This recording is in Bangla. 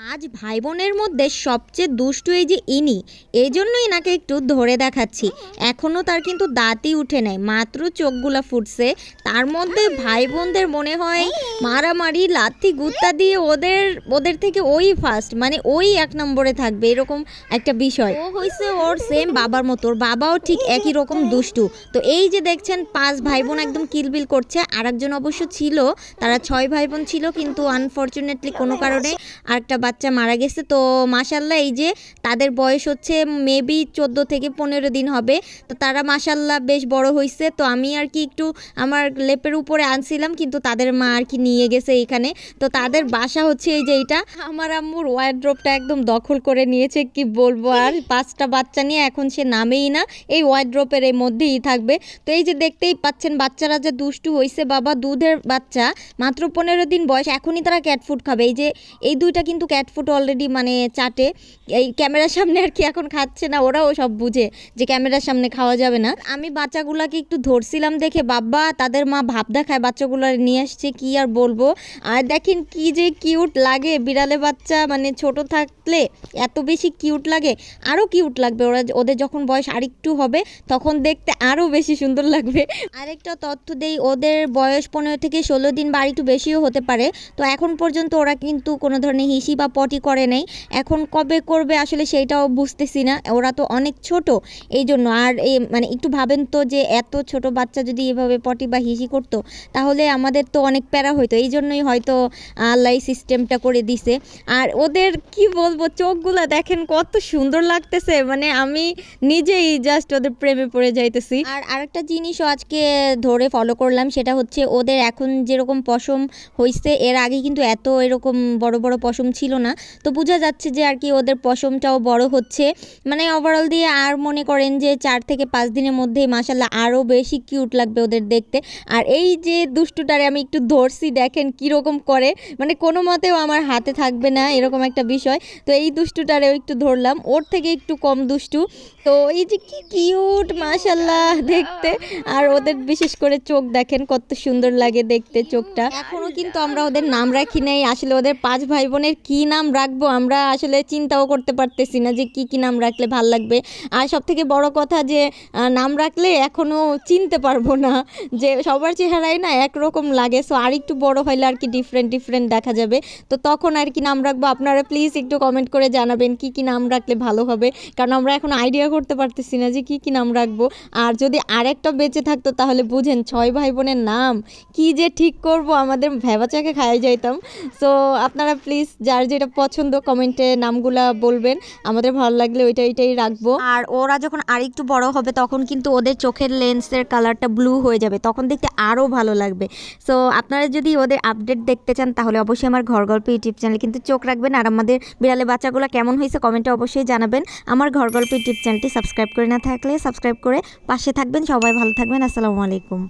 পাঁচ ভাই বোনের মধ্যে সবচেয়ে দুষ্টু এই যে ইনি এই জন্যই নাকে একটু ধরে দেখাচ্ছি। এখনও তার কিন্তু দাঁতই উঠে নাই, মাত্র চোখগুলা ফুটছে। তার মধ্যে ভাই বোনদের মনে হয় মারামারি, লাথি, গুত্তা দিয়ে ওদের ওদের থেকে ওই ফার্স্ট মানে ওই এক নম্বরে থাকবে, এরকম একটা বিষয়। ও হয়েছে ওর সেম বাবার মতো, ওর বাবাও ঠিক একই রকম দুষ্টু। তো এই যে দেখছেন, পাঁচ ভাই বোন একদম কিলবিল করছে আর একজন অবশ্য ছিল, তারা ছয় ভাই বোন ছিল, কিন্তু আনফর্চুনেটলি কোনো কারণে আরেকটা বাচ্চা মারা গেছে। তো মাসাল্লাহ এই যে তাদের বয়স হচ্ছে মেবি চোদ্দ থেকে পনেরো দিন হবে। তো তারা মাসাল্লাহ বেশ বড় হয়েছে তো আমি আর কি একটু আমার লেপের উপরে আনছিলাম, কিন্তু তাদের মা আর কি নিয়ে গেছে এখানে। তো তাদের বাসা হচ্ছে এই যে এইটা। আমার আম্মুর ওয়ার্ড্রোপটা একদম দখল করে নিয়েছে, কি বলব আর। পাঁচটা বাচ্চা নিয়ে এখন সে নামেই না, এই ওয়ার্ড্রোপের এই মধ্যেই থাকবে। তো এই যে দেখতেই পাচ্ছেন, বাচ্চারা যে দুষ্টু হয়েছে বাবা, দুধের বাচ্চা। মাত্র পনেরো দিন বয়স, এখনই তারা ক্যাট ফুড খাবে। এই যে, এই দুইটা কিন্তু ক্যাট ফুড অলরেডি মানে চাটে। এই ক্যামেরার সামনে আর কি এখন খাচ্ছে না, ওরাও সব বুঝে যে ক্যামেরার সামনে খাওয়া যাবে না। আমি বাচ্চাগুলাকে একটু ধরছিলাম দেখে, বাবা তাদের মা ভাব দেখায় বাচ্চাগুলো নিয়ে আসছে, কি আর বলব? আর দেখেন কি যে কিউট লাগে, বিড়ালে বাচ্চা মানে ছোট থাকলে এত বেশি কিউট লাগে আরও কিউট লাগবে। ওরা ওদের যখন বয়স আরেকটু হবে, তখন দেখতে আরও বেশি সুন্দর লাগবে। আরেকটা তথ্য দেই, ওদের বয়স পনেরো থেকে ষোলো দিন বা একটু বেশিও হতে পারে। তো এখন পর্যন্ত ওরা কিন্তু কোনো ধরনের হিসি বা পটি করে নেই। এখন কবে করবে আসলে সেইটাও বুঝতেছি না। ওরা তো অনেক ছোট এই জন্য আর এই মানে একটু ভাবেন তো যে এত ছোট বাচ্চা যদি এভাবে পটি বা হিসি করতো, তাহলে আমাদের তো অনেক প্যারা হইতো। এই জন্যই হয়তো আল্লাহ সিস্টেমটা করে দিছে। আর ওদের কি বলব, চোখগুলো দেখেন কত সুন্দর লাগতেছে। মানে আমি নিজেই জাস্ট ওদের প্রেমে পড়ে যাইতেছি। আর আরেকটা জিনিসও আজকে ধরে ফলো করলাম, সেটা হচ্ছে ওদের এখন যেরকম পশম হইছে, এর আগে কিন্তু এত এরকম বড় বড় পশম ছিল না। তো বোঝা যাচ্ছে যে আর কি ওদের পশমটাও বড় হচ্ছে। মানে ওভারঅল দিয়ে আর মনে করেন যে চার থেকে পাঁচ দিনের মধ্যেই মাসাল্লাহ আরও বেশি কিউট লাগবে ওদের দেখতে। আর এই যে দুষ্টুটারে আমি একটু ধরছি দেখেন কীরকম করে। মানে কোনো মতেও আমার হাতে থাকবে না এরকম একটা বিষয়। তো এই দুষ্টুটারেও একটু ধরলাম। ওর থেকে একটু কম দুষ্টু। তো এই যে কি কিউট মাশাল্লাহ দেখতে। আর ওদের বিশেষ করে চোখ দেখেন কত সুন্দর লাগে দেখতে চোখটা। এখনও কিন্তু আমরা ওদের নাম রাখি নাই। আসলে ওদের পাঁচ ভাই বোনের কি নাম রাখব আমরা আসলে চিন্তাও করতে পারতেছি না যে কি কি নাম রাখলে ভালো লাগবে। আর সব থেকে বড় কথা যে নাম রাখলে এখনও চিনতে পারব না যে সবার চেহারাই না একরকম লাগে। সো আর একটু বড় হইলে আর কি ডিফারেন্ট ডিফারেন্ট দেখা যাবে। তো তখন আর কি নাম রাখব। আপনারা প্লিজ একটু কমেন্ট করে জানাবেন কি কি নাম রাখলে ভালো হবে। কারণ আমরা এখন আইডিয়া করতে পারতেছি না যে কি কি নাম রাখব। আর যদি আরেকটা বেঁচে থাকতো তাহলে বুঝেন ছয় ভাই বোনের নাম কি যে ঠিক করব, আমাদের ভেবাচাকে খাওয়াই যাইতাম। সো আপনারা প্লিজ যার যেটা পছন্দ কমেন্টে নামগুলা বলবেন। আমাদের ভালো লাগলে ওইটা ওইটাই রাখব। আর ওরা যখন আরেকটু বড় হবে, তখন কিন্তু ওদের চোখের লেন্সের কালারটা ব্লু হয়ে যাবে। তখন দেখতে আরও ভালো লাগবে। সো আপনারা যদি ওদের আপডেট দেখতে চান, তাহলে অবশ্যই আমার ঘর গল্প ইউটিউব চ্যানেলে কিন্তু চোখ রাখবেন। আর আমাদের বিড়ালে বাচ্চাগুলো কেমন হয়েছে কমেন্টে অবশ্যই জানাবেন। আমার ঘর গল্প ইউটিউব চ্যানেলটি সাবস্ক্রাইব করে না থাকলে সাবস্ক্রাইব করে পাশে থাকবেন। সবাই ভালো থাকবেন। আসসালামু আলাইকুম।